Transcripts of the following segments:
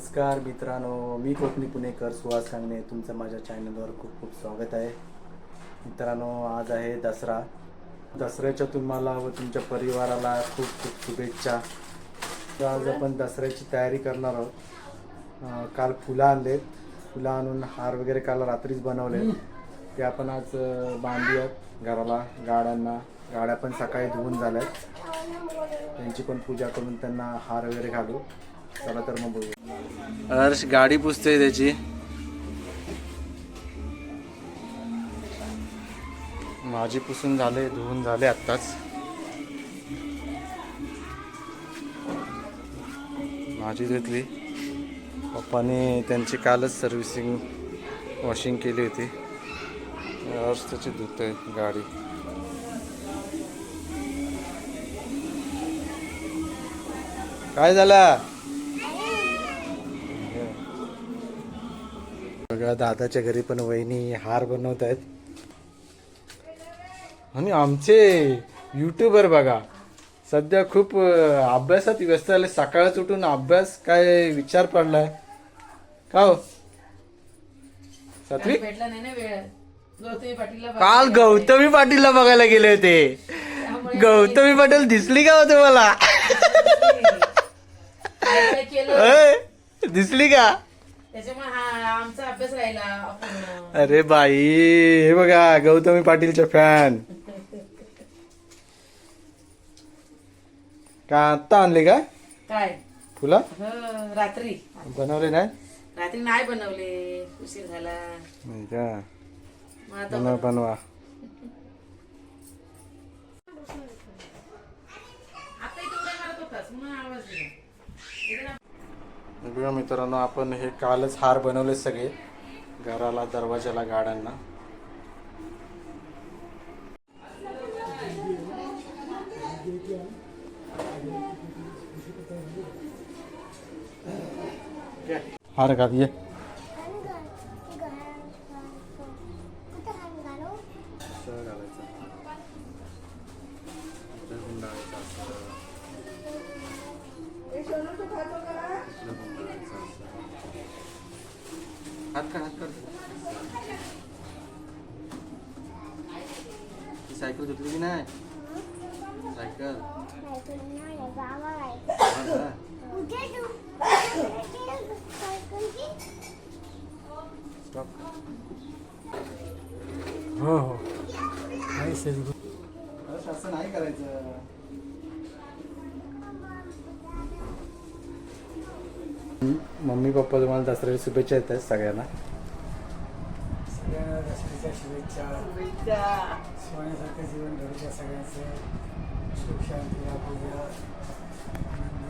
नमस्कार मित्रांनो मी कोकणी पुणेकर सुहास सांगणे. तुमचं माझ्या चॅनलवर खूप खूप स्वागत आहे. मित्रांनो आज आहे दसरा. दसऱ्याच्या तुम्हाला व तुमच्या परिवाराला खूप खूप शुभेच्छा. तर आज आपण दसऱ्याची तयारी करणार आहोत. काल फुलं आणलेत फुलं आणून हार वगैरे काल रात्रीच बनवले. ते आपण आज आहेत घराला. गाड्यांना. गाड्या पण सकाळी धुवून झाल्यात. त्यांची पण पूजा करून त्यांना हार वगैरे घालू. चला तर मग बघू. हर्ष गाडी पुसते त्याची. माझी पुसून झाले धुवून झाले आत्ताच. माझी धुतली. पप्पाने त्यांची कालच सर्व्हिसिंग वॉशिंग केली होती. हर्ष त्याची धुतोय गाडी. काय झाला? बघा दादाच्या घरी पण वहिनी हार बनवत आहेत. आणि आमचे युट्यूबर बघा सध्या खूप अभ्यासात व्यस्त झाले. सकाळच उठून अभ्यास काय विचार पडलाय? का हो? सात्विक? भेटला नाही ना वेळ. गौतमी पाटीलला काल गौतमी पाटीलला बघायला गेले होते. गौतमी पाटील दिसली का हो तुम्हाला? दिसली का? त्याच्यामुळे हा आमचा अभ्यास राहिला अपूर्ण अरे बाई हे बघा गौतमी पाटीलचे फॅन का आत्ता आणले का काय? फुला? हं, रात्री. बनवले नाही? रात्री नाही बनवले उशीर झाला. नाही का? मग आता बनवा बनवा. आता इथे उड्या मारत होतास म्हणून आवाज दिला. इकडे ना. बघा मित्रांनो आपण हे कालच हार बनवले सगळे. घराला दरवाजाला गाड्यांना. हार घाल ये. हो हो असं नाही करायचं मम्मी पप्पा तुम्हाला दसऱ्याच्या शुभेच्छा येत आहेत सगळ्यांना. सगळ्यांना दसऱ्याच्या शुभेच्छा. शुभेच्छा. सोन्यासारखं जीवन घडू सगळ्यांचं. सुख शांती राहू द्या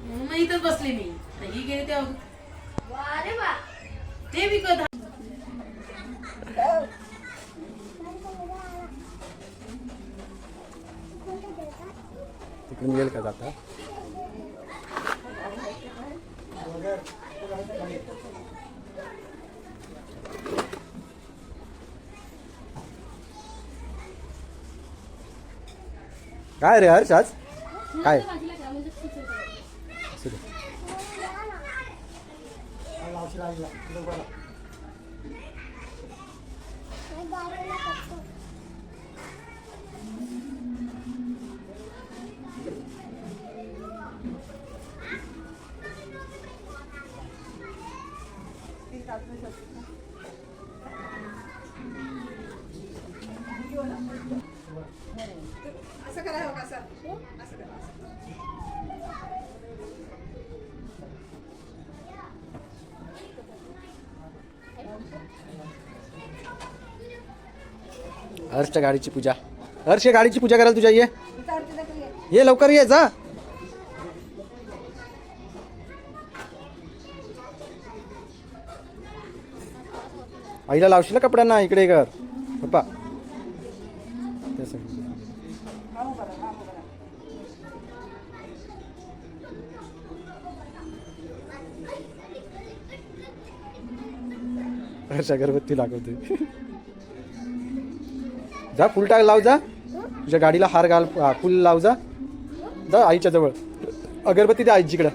मग इथंच बसले मी. आणि ही गेली तेव्हा. ते विकत तिकडून येईल का जाता? काय रे हर्ष आज? काय? Asa kalah ya, Asa? Asa kalah, Asa. हर्षच्या गाडीची पूजा. हर्ष गाडीची पूजा करायला तुझ्या ये. ये लवकर ये जा. आईला लावशील ना कपड्यांना? इकडे कर पप्पा. तेच आहे. हर्ष अगरबत्ती दाखवते जा फुल टाक लाव जा. तुझ्या गाडीला हार घाल फुल लाव जा. जा आईच्या जवळ. अगरबत्ती द्या आईजीकडे.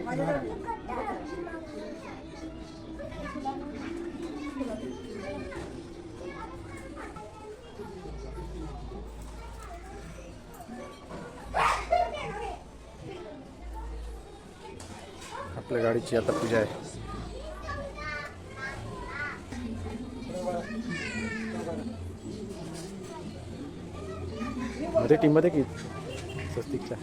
आपल्या गाडीची आता पूजा आहे. मध्ये टीममध्ये की स्वस्तिकच्या.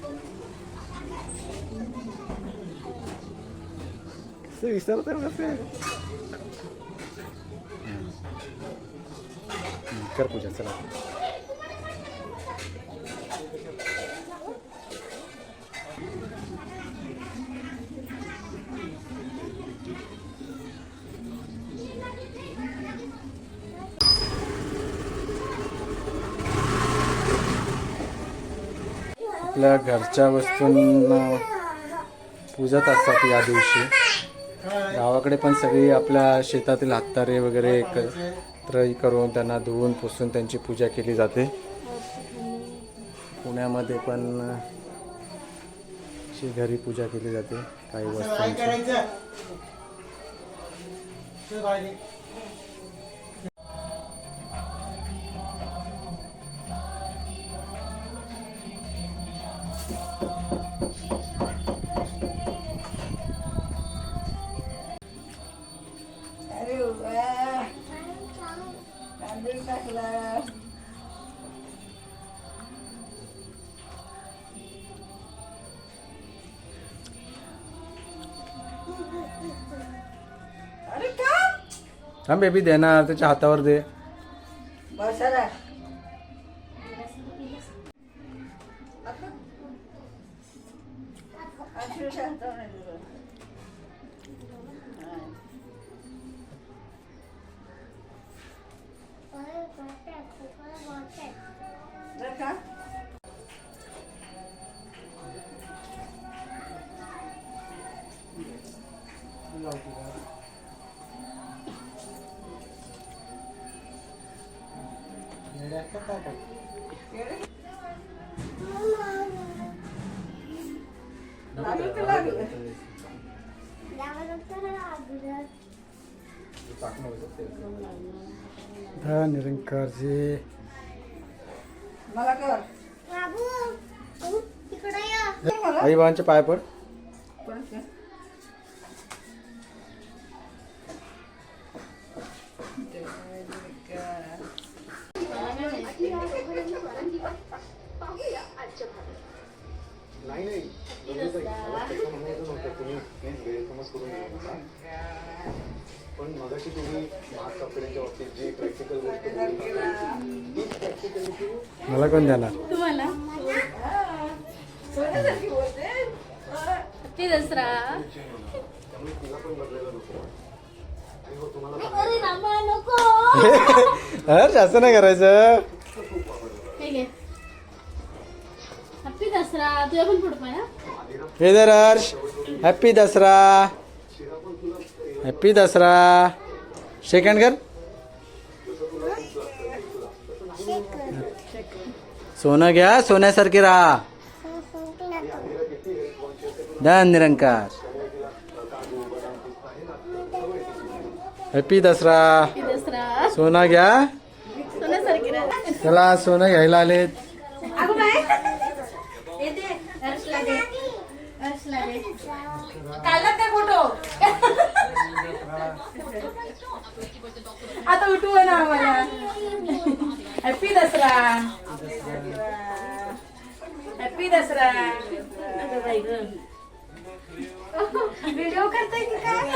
विसरत कसं कर पूजा चला. आपल्या घरच्या वस्तूंना पूजत असतात या दिवशी. गावाकडे पण सगळी आपल्या शेतातील हातारे वगैरे एकत्र करून त्यांना धुवून पुसून त्यांची पूजा केली जाते. पुण्यामध्ये पण अशी घरी पूजा केली जाते काही वस्तूंची. हा बेबी देणार त्याच्या हातावर दे. बसाला का? हा निरंकारजी मला कर मला आई बाबांचे पाय पड परत कर. पण मगाशी तुम्ही बाबतीत जी प्रॅक्टिकल गोष्ट बोलली मला कोण देणार? तुम्हाला? सोन्यासारखी बोलते. ते दसरा. हर्ष असं नाही करायचं. हॅपी दसरा. तुझ्या पण पुढे पाय हा? हे happy Dussehra. Happy Dussehra second कर सोनं घ्या सोन्यासारखे राहा धन निरंकार हॅपी दसरा सोना घ्या. चला सोनं घ्यायला आलेत काढला फोटो आता उठू ना आम्हाला हॅपी दसरा हॅपी दसरा अगं बाई गं. व्हिडिओ करताय की काय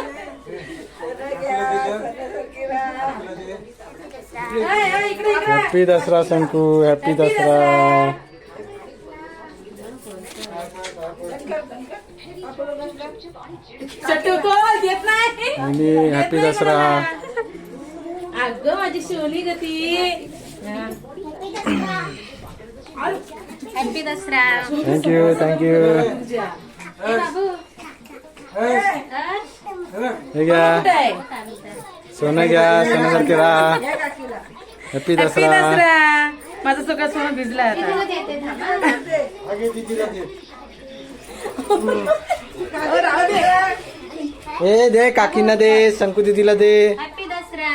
हाय, हाय, इकडे इकडे हॅपी दसरा शंकू हॅपी दसरा चटू तो देत नाही आणि हॅपी दसरा. अगं माझी शिवली ग ती. हॅपी दसरा. थँक्यू थँक्यू हे घ्या. सोनं घ्या सोन्यासारखे राहा. Happy happy Dussehra. दसरा. माझं सगळं सोनं भिजलं आता. थांबा ए दे काकींना दे शंकू दिदीला दे. हॅपी दसरा.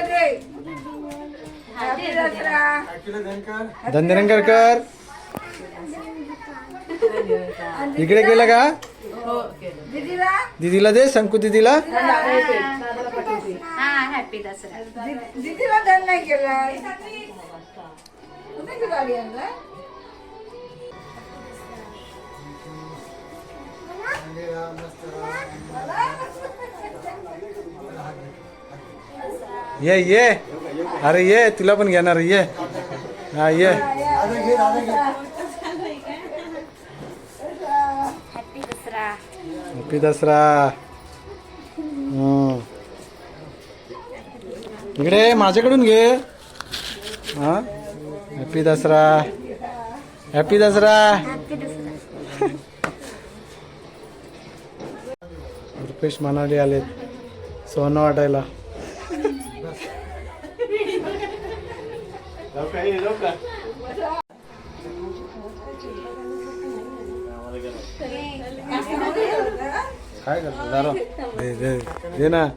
दे. हॅपी दसरा. धंदेरंकर कर. इकडे गेला का? दीदीला? दीदीला दे शंकू दीदीला. हा. हॅपी दसरा. दी- दीदीला धन नाही केलाय. ये ये. अरे ये तुला पण घेणार ये. हा ये. हॅपी दसरा हॅपी दसरा हम्म. इकडे माझ्याकडून घे. हा. हॅपी दसरा हॅपी दसरा रुपेश मनाली आलेत. सोनं वाटायला. काय करतो? दारो. दे दे दे ना.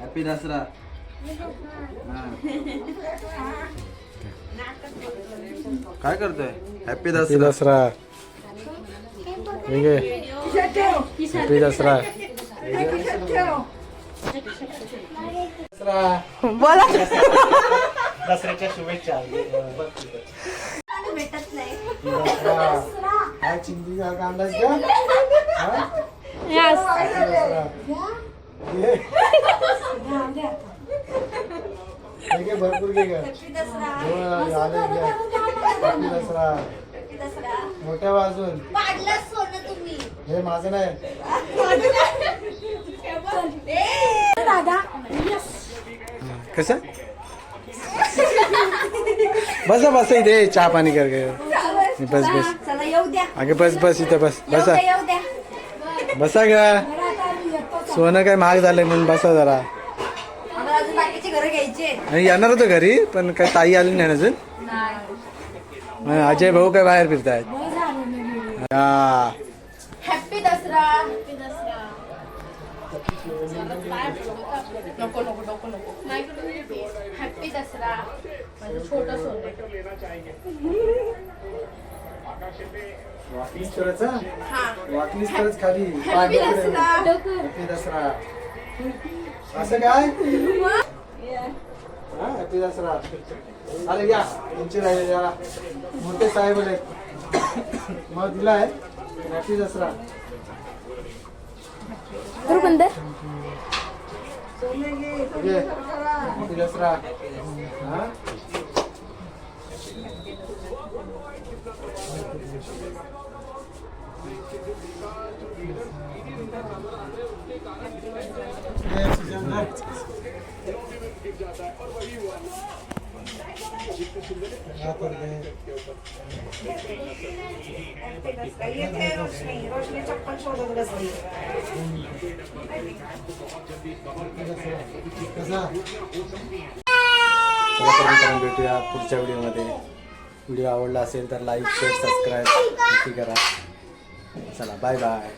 हॅपी दसरा काय करतोय? हॅपी दसरा दसरा ठीक आहे हॅपी दसरा ठेव दसऱ्याच्या शुभेच्छा. भेटत नाही काय चिंती का अंदाज का हा? दसरा. ये. हे घे, भरपूर घे गं. हो, आले दसरा. मोठ्या वाजून पाडलं सोनं तुम्ही. हे माझं नाही. कसं? बसा बसा इथे. चहा पाणी कर बस बस. चला येऊ द्या. अगे बस बस इथं बस. बसा. येऊ द्या. बसा ग. सोनं काय महाग झालंय म्हणून बसा जरा आम्हाला अजून बाकीचे घर घ्यायचे आणि येणार होतं घरी पण काय ताई आली नाही अजून? अजय भाऊ काय बाहेर फिरतायत? हा. हॅपी दसरा. हॅपी दसरा. नको नको नको नको. हॅपी दसरा. माझं छोटं सोनं वॉकिंग स्टोरचा वॉकिंग स्टोरच खाली. हॅपी दसरा. असं काय? हॅपी दसरा अरे या तुमचे राहिले जरा. मोठे साहेब आले मग दिलाय हॅपी दसरा घे. हॅपी दसरा हा? घे. हा, रोशनी चप्पल शोधत बसली चला तर मित्रांनो भेटूया पुढच्या व्हिडिओमध्ये. व्हिडिओ आवडला असेल तर लाईक शेअर सबस्क्राईब नक्की करा. चला बाय बाय